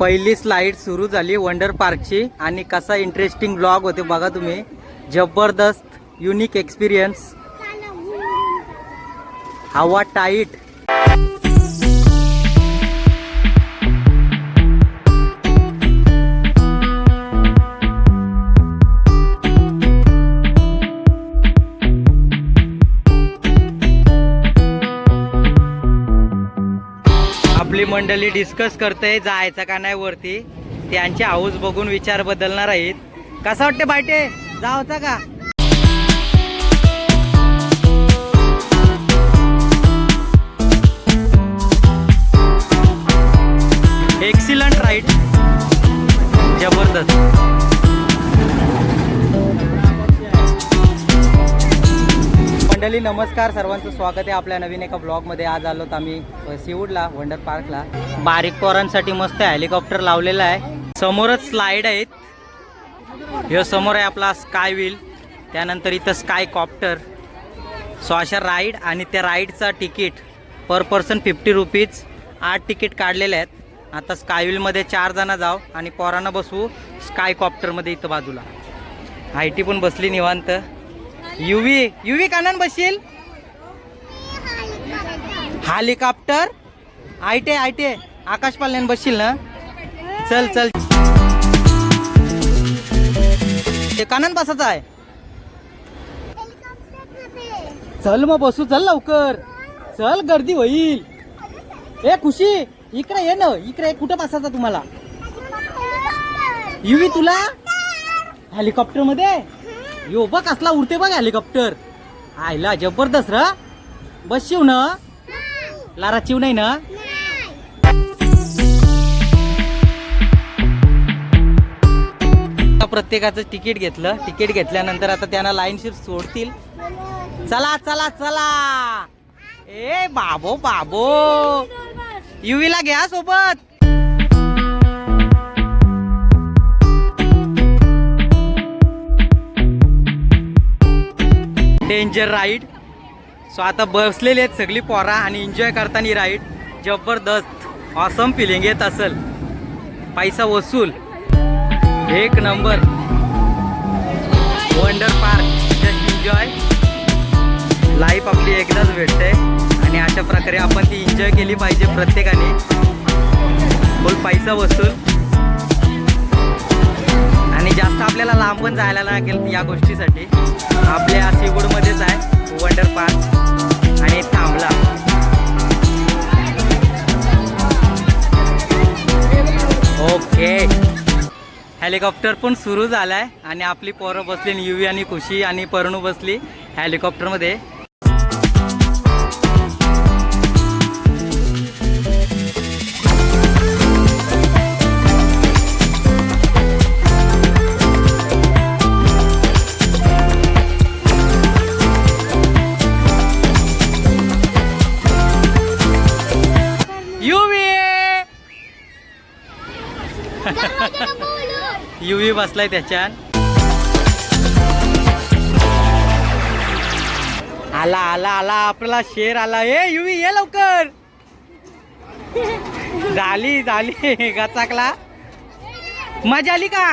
पहिली स्लाईड सुरू झाली वंडर पार्कची आणि कसा इंटरेस्टिंग ब्लॉग होते बघा तुम्ही. जबरदस्त युनिक एक्सपिरियन्स हवा टाईट आपली मंडळी डिस्कस करते जायचं का नाही वरती. त्यांचे हाऊस बघून विचार बदलणार आहेत. कसं वाटते बायटे? जावचा का? एक्सिलंट राईट जबरदस्त. मंडळी नमस्कार. सर्वांचं स्वागत आहे आपल्या नवीन एका ब्लॉगमध्ये आज आलो आम्ही अ, सीवूडला वंडर पार्कला. बारीक पोरांसाठी मस्त हेलिकॉप्टर लावलेला आहे. समोरच स्लाइड आहेत. हे समोर आहे आपला स्काय व्हील त्यानंतर इथं स्काय कॉप्टर सो अशा राईड आणि त्या राईडचा ticket per person fifty rupees आठ तिकीट काढलेले आहेत. आता स्काय व्हीलमध्ये चार जण जाऊ आणि पोरांना बसवू स्काय कॉप्टरमध्ये इथं बाजूला. आय टी पण बसली निवांत. युवी युवी कानान बसशील? हेलिकॉप्टर आय टी आय टी आकाश पाल्यान बसशील ना? चल चल. ते कानान बसायचं आहे. चल मग बसू चल लवकर. चल गर्दी होईल. ए खुशी इकडे ये ना. इकडे कुठं बसायचं तुम्हाला? युवी तुला? हेलिकॉप्टरमध्ये? यो बघ कसला उडते बघ हेलिकॉप्टर आयला जबरदस्त र. बस शिव ना. लारा शिव नाही ना. प्रत्येकाचं तिकीट घेतलं. तिकीट घेतल्यानंतर आता त्यांना लाईनशीर सोडतील. चला चला चला. ए बाबो बाबो. युवीला घ्या सोबत. Danger ride. सो आता बसलेली आहेत सगळी पोरा आणि एन्जॉय करताना राईड. जबरदस्त. ऑसम फिलिंग येत असेल. पैसा वसूल. एक number. Wonder park just enjoy life आपली एकदाच भेटते. आणि अशा प्रकारे आपण ती एन्जॉय केली पाहिजे प्रत्येकाने. बोल पैसा वसूल. आणि जास्त आपल्याला लांब पण जायला लागेल या गोष्टीसाठी. आपल्या सीवूडमध्येच आहे वंडर पार्क आणि थांबला. ओके. हेलिकॉप्टर पण सुरू झालाय आणि आपली पोरं बसली युवी आणि खुशी आणि परणू बसली हेलिकॉप्टरमध्ये बसलाय त्याच्यात. आला आला आला आपला शेर आला. ए युवी ये लवकर. झाली झाली. गचाकला. मजा आली का?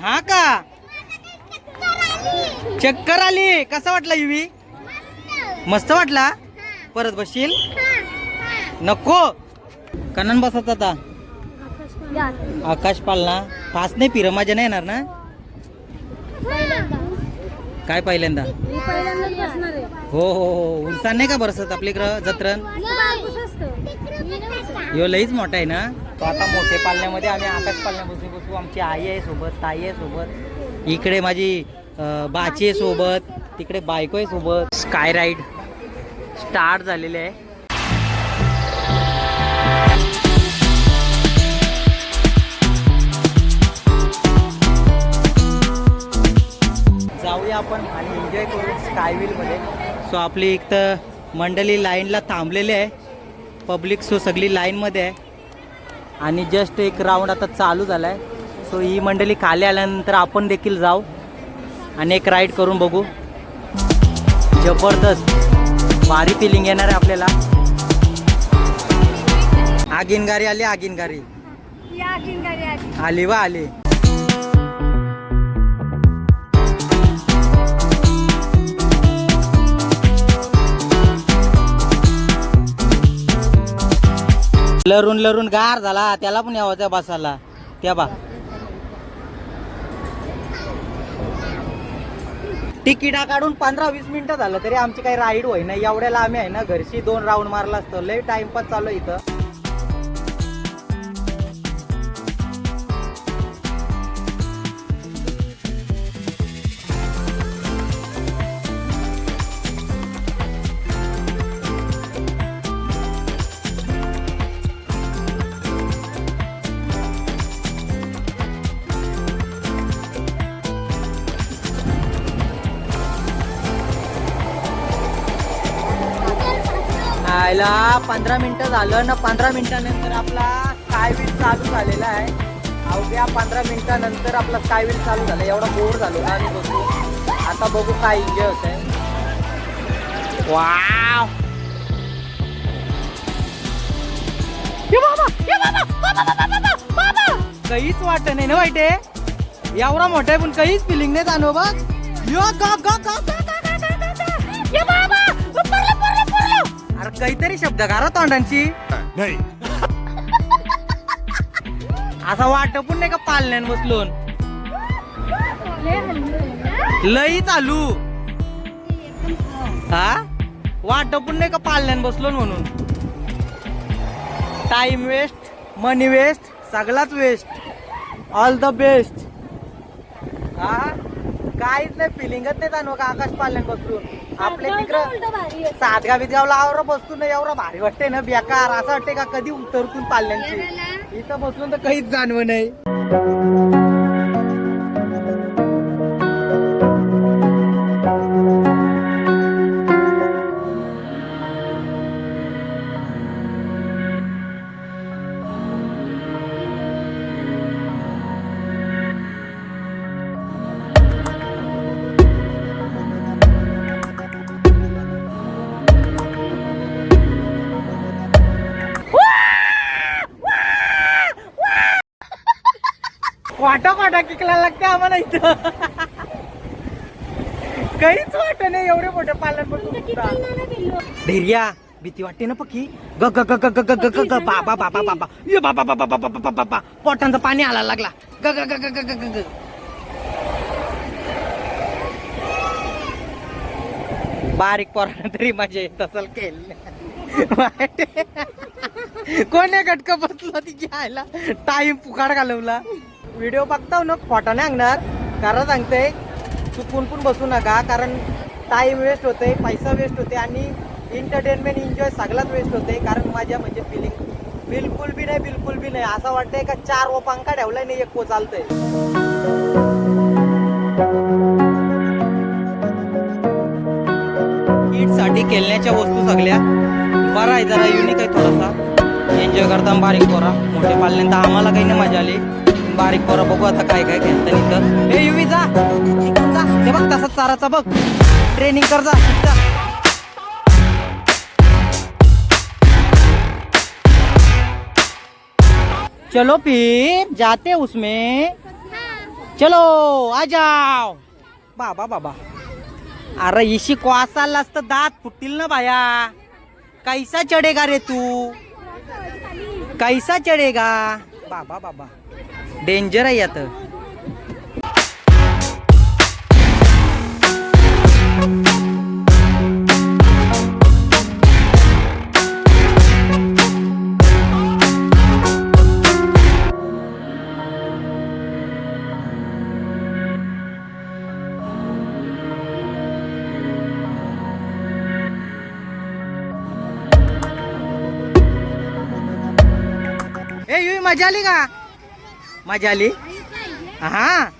हा का? चक्कर आली. कसा वाटला युवी? मस्त वाटला? परत बसशील? नको. कनन बसत आता आकाश पालना फास नाही पिर मजा नाही येणार ना? काय पहिल्यांदा? हो हो हो उलसान नाही का बरसत आपल्या इकडं जत्रण? यो लईच मोठा आहे ना? तो आता मोठे पालण्यामध्ये आम्ही आकाश पालण्या बसू बसू आमची आई आहे सोबत ताई आहे सोबत. इकडे माझी बाची आहे सोबत तिकडे बायको आहे सोबत. स्काय राईड स्टार्ट झालेले आहे. आपण आणि एन्जॉय करू स्कायमध्ये. सो आपली एक तर मंडळी लाईनला थांबलेली आहे. पब्लिक सो सगळी लाईनमध्ये आहे. आणि जस्ट एक राऊंड आता चालू झाला आहे सो ही मंडळी खाली आल्यानंतर आपण देखील जाऊ आणि एक राईड करून बघू. जबरदस्त. भारी फिलिंग येणार आहे आपल्याला. आगीन गाडी आली आगीन गाडी या किंगारी आली. आली वा आली. लरून लरून गार झाला त्याला पण यावं त्या बसाला त्या बा. तिकिटा काढून पंधरा वीस मिनिटं झालं तरी आमची काही राईड होईना. एवढ्याला आम्ही आहे ना घरशी दोन राऊंड मारला असतो. लय टाइमपास चालू इथं. आयला पंधरा मिनिटं झालं ना पंधरा मिनिटानंतर आपला स्काय व्हील चालू झालेला आहे. अवघ्या पंधरा मिनिटानंतर आपला स्काय व्हील चालू झाला. एवढा बोर झालो ना आम्ही बसून आता बघू काय एन्जॉय होत आहे वाव काहीच वाटत नाही ना वाईटे एवढा मोठा आहे पण काहीच फिलिंग नाही जाणव बघ काहीतरी शब्द करा तोंडांची. नाही. असा वाट पण नाही का पालण्यान बसलोन? लई चालू. हा? वाट पण नाही का पालण्यान बसलो म्हणून? टाइम वेस्ट मनी वेस्ट सगळाच वेस्ट ऑल द बेस्ट हा? काहीच नाही फिलिंगच नाही जाणव का आकाश पालण्यान बसलो आपल्या तिकडं सातगाव बिदगावला आवरा बसतो ना एवढा भारी वाटते ना बेकार. असं वाटते का कधी उतरतून पाल्यांची? इथं बसलो तर काहीच जाणव नाही. किकला लागते आम्हाला इथं काहीच वाट नाही एवढे मोठे पालन धैर्या भीती वाटते ना पक्की ग ग ग ग ग ग ग ग बाबा बाबा बाबा ये बाबा बाबा बाबा बाबा बाबा पोटांचं पाणी आला लागला ग ग ग ग ग ग ग ग बारीक पोरानं तरी मजा येत असेल केलं कोणी गटक बसलो ती घ्यायला टाइम पुकाड घालवला व्हिडिओ बघताव ना खोटा नाही सांगणार कारण सांगते चुकून पण बसू नका कारण टाईम वेस्ट होते पैसा वेस्ट होते आणि एंटरटेनमेंट एन्जॉय सगळ्यात वेस्ट होते कारण माझ्या म्हणजे फिलिंग बिलकुल बी नाही बिलकुल बी नाही. असं वाटतंय का चार व पंखा ठेवलाय नाही एक को चालतंयसाठी खेळण्याच्या वस्तू सगळ्या. बरं आहे जरा युनिक आहे थोडासा. एन्जॉय करता बारीक पोरा. मोठे पाल्यानंतर आम्हाला काही नाही मजा आली. बारीक पोरा बघू आता काय काय घेत इथं. हे युवी जा. शिकून जा. हे बघ तसंच चाराचा बघ. ट्रेनिंग कर जा. जा. चलो फिर जाते उसमें. चलो आ जाओ. बाबा बाबा. अरे इशी क्वासाला तर दात फुटतील ना बाया. कैसा चढेगा रे तू? कैसा चढेगा? बाबा बाबा. डेंजर आहे यात ए युवी मजा आली का मजा आली? हा.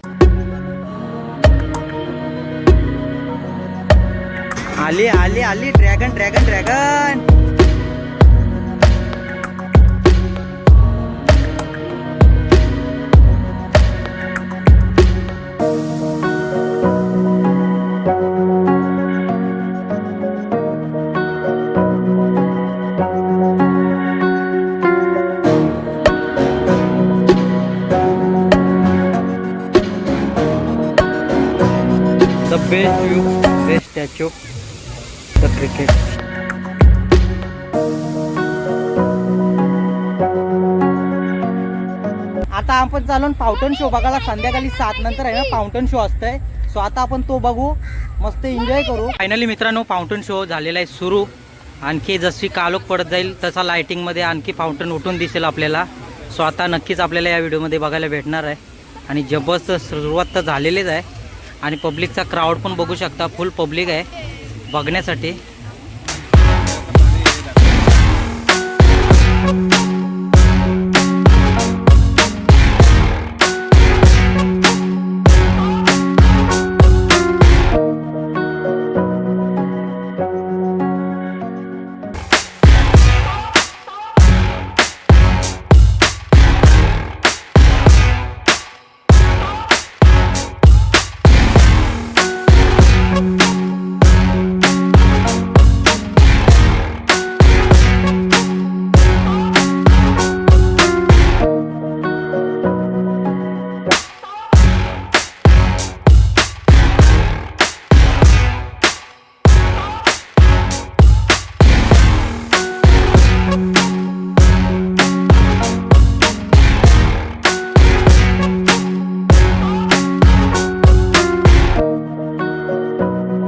आली आली आली. Dragon dragon dragon best view best statue the cricket आता आपण चालून फाउंटन शो बघायला संध्याकाळी सात नंतर आहे ना फाउंटन शो असतंय. सो आता आपण तो बघू मस्त एन्जॉय करू. फायनली मित्रांनो फाउंटन शो झालेला आहे सुरू. आणखी जशी कालोख पडत जाईल तसा लायटिंगमध्ये आणखी फाउंटन उठून दिसेल आपल्याला. सो आता नक्कीच आपल्याला या व्हिडिओमध्ये बघायला भेटणार आहे. आणि जबरदस्त सुरुवात तर झालेलीच आहे. आणि पब्लिकचा क्राऊड पण बघू शकता. फुल पब्लिक आहे. बघण्यासाठी.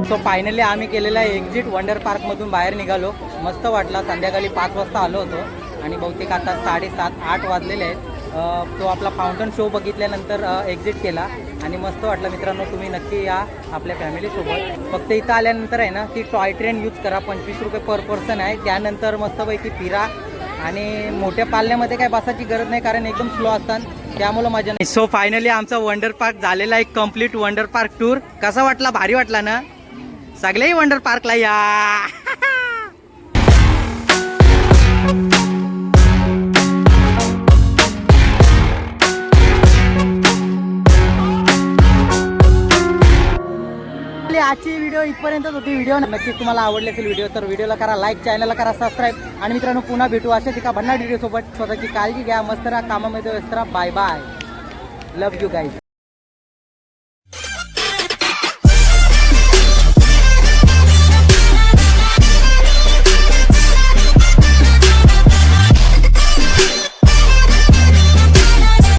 सो फायनली आम्ही केलेला एक्झिट वंडर पार्कमधून बाहेर निघालो. मस्त वाटला. संध्याकाळी पाच वाजता आलो होतो. आणि बहुतेक आता साडेसात आठ वाजलेले आहेत. तो आपला फाउंटन शो बघितल्यानंतर एक्झिट केला. आणि मस्त वाटलं मित्रांनो तुम्ही नक्की या आपल्या फॅमिलीसोबत फक्त इथं आल्यानंतर आहे ना ती टॉय ट्रेन यूज करा. पंचवीस रुपये पर पर्सन आहे. त्यानंतर मस्तपैकी फिरा. आणि मोठ्या पाल्यामध्ये काय बसायची गरज नाही कारण एकदम स्लो असतात. त्यामुळं मजा नाही सो फायनली आमचा वंडर पार्क झालेला एक कंप्लीट वंडर पार्क टूर कसा वाटला? भारी वाटला ना? सगळेही वंडर पार्कला या. आजची व्हिडिओ इथपर्यंतच होती. व्हिडिओ नक्कीच तुम्हाला आवडले असेल व्हिडिओ तर व्हिडिओला करा लाईक चॅनलला करा सबस्क्राईब आणि मित्रांनो पुन्हा भेटू अशा एका भन्नाट व्हिडिओ सोबत. स्वतःची काळजी घ्या. मस्त राहा कामामध्ये व्यस्त राहा. Bye bye love you guys